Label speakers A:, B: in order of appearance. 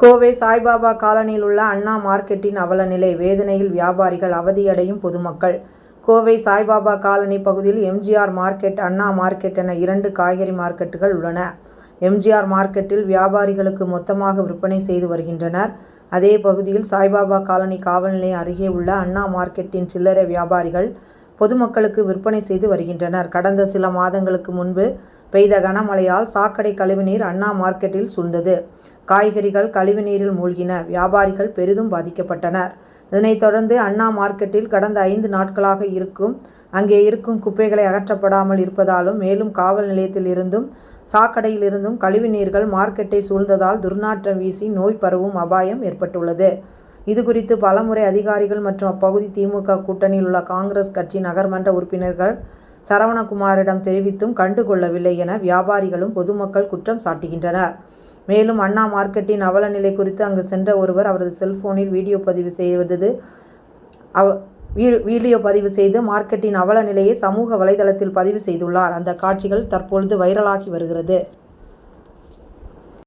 A: கோவை சாய்பாபா காலனியில் உள்ள அண்ணா மார்க்கெட்டின் அவலநிலை வேதனையில் வியாபாரிகள் அவதியடையும் பொதுமக்கள். கோவை சாய்பாபா காலனி பகுதியில் எம்ஜிஆர் மார்க்கெட் அண்ணா மார்க்கெட் என இரண்டு காய்கறி மார்க்கெட்டுகள் உள்ளன. எம்ஜிஆர் மார்க்கெட்டில் வியாபாரிகளுக்கு மொத்தமாக விற்பனை செய்து வருகின்றனர். அதே பகுதியில் சாய்பாபா காலனி காவல் நிலையம் அருகே உள்ள அண்ணா மார்க்கெட்டின் சில்லறை வியாபாரிகள் பொதுமக்களுக்கு விற்பனை செய்து வருகின்றனர். கடந்த சில மாதங்களுக்கு முன்பு பெய்த கனமழையால் சாக்கடை கழிவுநீர் அண்ணா மார்க்கெட்டில் சூழ்ந்தது. காய்கறிகள் கழிவுநீரில் மூழ்கின. வியாபாரிகள் பெரிதும் பாதிக்கப்பட்டனர். இதனைத் தொடர்ந்து அண்ணா மார்க்கெட்டில் கடந்த ஐந்து நாட்களாக இருக்கும் அங்கே இருக்கும் குப்பைகளை அகற்றப்படாமல் இருப்பதாலும் மேலும் காவல் நிலையத்தில் இருந்தும் சாக்கடையிலிருந்தும் கழிவுநீர்கள் மார்க்கெட்டை சூழ்ந்ததால் துர்நாற்றம் வீசி நோய் பரவும் அபாயம் ஏற்பட்டுள்ளது. இதுகுறித்து பலமுறை அதிகாரிகள் மற்றும் அப்பகுதி திமுக கூட்டணியில் உள்ள காங்கிரஸ் கட்சி நகர்மன்ற உறுப்பினர்கள் சரவணகுமாரிடம் தெரிவித்தும் கண்டுகொள்ளவில்லை என வியாபாரிகளும் பொதுமக்கள் குற்றம் சாட்டுகின்றனர். மேலும் அண்ணா மார்க்கெட்டின் அவலநிலை குறித்து அங்கு சென்ற ஒருவர் அவரது செல்போனில் வீடியோ பதிவு செய்வது அவ வீ- வீடியோ பதிவு செய்து மார்க்கெட்டின் அவல நிலையை சமூக வலைதளத்தில் பதிவு செய்துள்ளார். அந்த காட்சிகள் தற்பொழுது வைரலாகி வருகிறது.